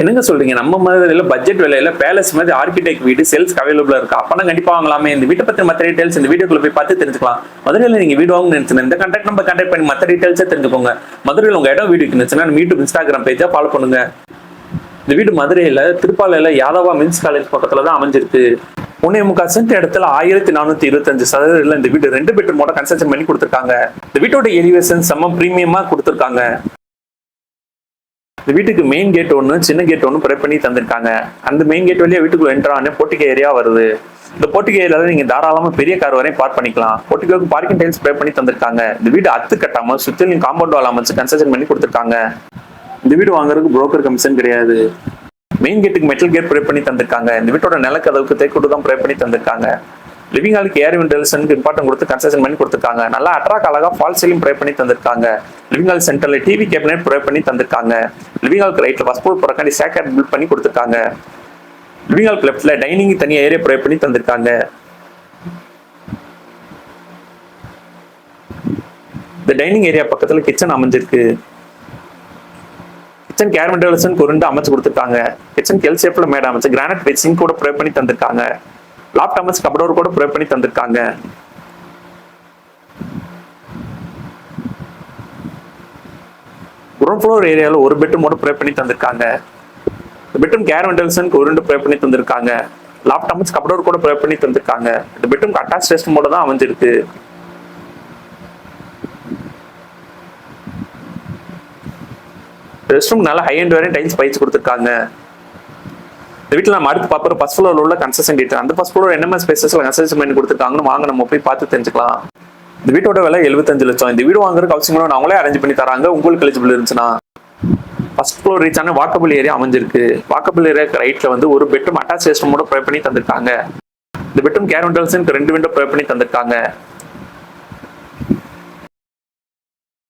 என்னங்க சொல்றீங்க? நம்ம மதுரையில பட்ஜெட் விலையில பேலஸ் மாதிரி ஆர்கிடெக்ட் வீடு சேல்ஸ் அவைலபிளா இருக்கு? அப்பனா கண்டிப்பா வாங்கலாமே. இந்த வீட்டை பத்தி மற்ற டீடைல்ஸ் இந்த வீடியோக்குள்ள போய் பார்த்து தெரிஞ்சுக்கலாம். மதுரையில நீங்க வீடு வாங்கணும்னு நினைச்சுன்னா இந்த கான்டாக்ட் நம்பர் கான்டாக்ட் பண்ணி மற்ற டீடைல்ஸே தெரிஞ்சுக்கோங்க. மதுரையில் உங்க இடம் வீடு இருந்துச்சுன்னா யூடியூப் இன்ஸ்டாகிராம் பேஜா ஃபாலோ பண்ணுங்க. இந்த வீடு மதுரையில திருப்பாலையில யாதவா மின்ஸ் காலேஜ் பக்கத்துல தான் அமைஞ்சிருக்கு. ஒன்னே முக்கால் சென்ட் இடத்துல ஆயிரத்தி நானூத்தி இருபத்தஞ்சு சதவீதம் இந்த வீடு ரெண்டு பெட்ரூமோட கன்ஸ்ட்ரக்ஷன் பண்ணி கொடுத்துருக்காங்க. இந்த வீட்டோட எலிவேஷன் செம்ம பிரீமியமா கொடுத்துருக்காங்க. இந்த வீட்டுக்கு மெயின் கேட் ஒன்று சின்ன கேட் ஒன்று ப்ரே பண்ணி தந்திருக்காங்க. அந்த மெயின் கேட் வழியாக வீட்டுக்குள்ள என்ட்ரானே போட்டிக்கு போட்டிகை ஏரியா வருது. இந்த போட்டிக்கு ஏரியால நீங்க தாராளமா பெரிய கார் வரையும் பார்க் பண்ணிக்கலாம். போட்டிகோக்கு பார்க்கிங் டைல்ஸ் ப்ரே பண்ணி தந்திருக்காங்க. இந்த வீடு அத்து கட்டாம சுத்திலும் காம்பவுண்ட் வால் அமைச்சு கன்ஸ்ட்ரக்ஷன் பண்ணி கொடுத்துருக்காங்க. இந்த வீடு வாங்குறதுக்கு புரோக்கர் கமிஷன் கிடையாது. மெயின் கேட்டுக்கு மெட்டல் கேட் ப்ரே பண்ணி தந்திருக்காங்க. இந்த வீட்டோட நிலக்கதவுக்கு தேக்கூட்டு தான் ப்ரே பண்ணி தந்திருக்காங்க. லிவிங் ஹாலுக்கு ஏர் விண்டல்ஸனுக்கு இம்பார்ட்டன் கொடுத்து கன்செஷன் பண்ணி கொடுத்துருக்காங்க. நல்லா அட்ராக் அழகாக ஃபால் சீலிங் ப்ரே பண்ணி தந்திருக்காங்க. லிவிங் ஹால் சென்டர்ல டிவி கேபினட் ப்ரே பண்ணி தந்திருக்காங்க. லிவிங் ஹாலுக்கு ரைட்ல ஃபஸ்ட் போகிறக்காண்டி சேக்கர் பில்ட் பண்ணி கொடுத்துருக்காங்க. லிவிங் ஹாலுக்கு லெஃப்ட்டில் டைனிங் தனியாக ஏரியா ப்ரே பண்ணி தந்திருக்காங்க. இந்த டைனிங் ஏரியா பக்கத்தில் கிச்சன் அமைஞ்சிருக்கு. கிச்சன் கேர் விண்டல்சன் குறிண்டு அமைச்சு கொடுத்துருக்காங்க. கிச்சன் கெல் ஷேப்ல மேடம் அமைச்சு கிரானைட் வெச்சிங் கூட ப்ரே பண்ணி தந்திருக்காங்க. லாப் தாமஸ் கபடோர் கூட ப்ரே பண்ணி தந்திருக்காங்க. கிரவுண்ட் ஃப்ளோர் ஏரியாவில் ஒரு பெட்ரூமோட ப்ரே பண்ணி தந்திருக்காங்க. பெட்ரூம் கேர் ஒரு ரெண்டு ப்ரே பண்ணி தந்திருக்காங்க. லாப்ட் அமைச்சு கபடோர் கூட ப்ரே பண்ணி தந்திருக்காங்க. இந்த பெட்ரூம் அட்டாச் ரெஸ்ட் மோட தான் அமைஞ்சிருக்கு. ரெஸ்ட் ரூம் நல்லா ஹை அண்ட் வரையும் டைல்ஸ் பயிற்சி கொடுத்துருக்காங்க. இந்த வீட்டில் நம்ம அடுத்து பார்ப்போம். ஃபர்ஸ்ட் ஃப்ளோரில் உள்ள கன்ஸ்ட்ரக்ஷன் டீட்டெயில் அந்த ஃபர்ஸ்ட் ஃப்ளோர் என்னென்ன ஸ்பேசஸில் கன்ஸ்ட்ரக்ஷன் பண்ணி கொடுத்துருக்காங்கன்னு வாங்க நம்ம போய் பார்த்து தெரிஞ்சுக்கலாம். இந்த வீட்டோட விலை எழுபத்தஞ்சு லட்சம். இந்த வீடு வாங்குறதுக்கு அவசியம் அவங்களே அரேஞ்ச் பண்ணி தராங்க. உங்களுக்கு எலிஜிபிள் இருந்துச்சுன்னா. ஃபர்ஸ்ட் ஃப்ளோர் ரீச் ஆன வாக்கபிள் ஏரியா அமைஞ்சிருக்கு. வாக்கபிள் ஏரியாக்கு ரைட்டில் வந்து ஒரு பெட்ரூம் அட்டாச் சிஸ்டமோட ப்ரே பண்ணி தந்திருக்காங்க. இந்த பெட்ரூம் கேர் விண்டோஸ் ரெண்டு விண்டோ ப்ரே பண்ணி தந்திருக்காங்க.